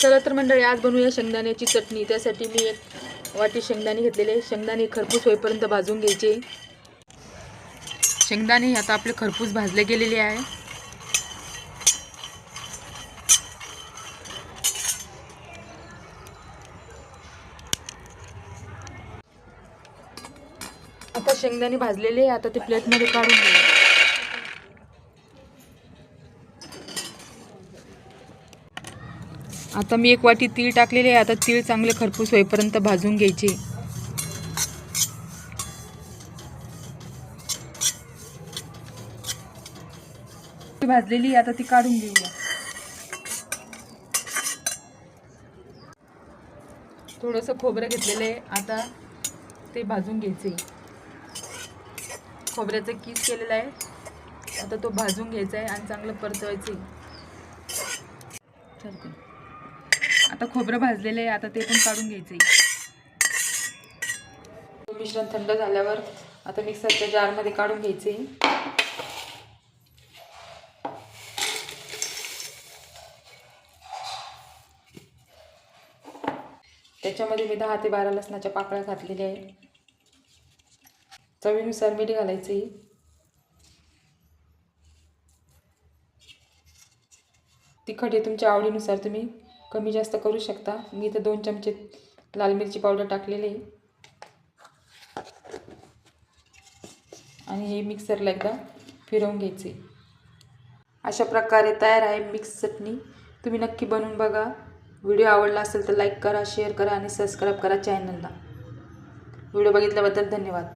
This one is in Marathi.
चला तर मंडळी आज बनवूया शेंगदाण्याची चटणी. त्यासाठी मी एक वाटी शेंगदाणे घेतलेले शेंगदाणे खरपूस होईपर्यंत भाजून घ्यायचे. शेंगदाणे आता आपले खरपूस भाजले गेलेले आहे. आता शेंगदाणे भाजलेले आहे, आता ते प्लेटमध्ये काढून घ्या आता मी एक वाटी तीळ टाकलेले आहे. आता तीळ चांगले खरपूस होईपर्यंत भाजून घ्यायचे. ती भाजलेली आहे, आता ती काढून घेऊया. थोडंसं खोबरं घेतलेलं आहे. आता ते भाजून घ्यायचे. खोबऱ्याचं किस केलेलं आहे. आता तो भाजून घ्यायचा आहे आणि चांगलं परतवायचं आहे. चालतंय. आता खोबरं भाजलेलं आहे आता ते पण काढून घ्यायचं आहे मिश्रण थंड झाल्यावर आता मिक्सरच्या जारमध्ये काढून घ्यायचे. त्याच्यामध्ये मी दहा ते बारा लसणाच्या पाकळ्या घातलेल्या आहे चवीनुसार मीठ घालायचे तिखट हे तुमच्या आवडीनुसार तुम्ही कमी जास्त करू शकता. मी इथं दोन चमचे लाल मिरची पावडर टाकलेली आहे. आणि हे मिक्सरला एकदा फिरवून घ्यायचे. अशा प्रकारे तयार आहे मिक्स चटणी. तुम्ही नक्की बनवून बघा. व्हिडिओ आवडला असेल तर लाईक करा शेअर करा आणि सबस्क्राईब करा चॅनलला व्हिडिओ बघितल्याबद्दल धन्यवाद.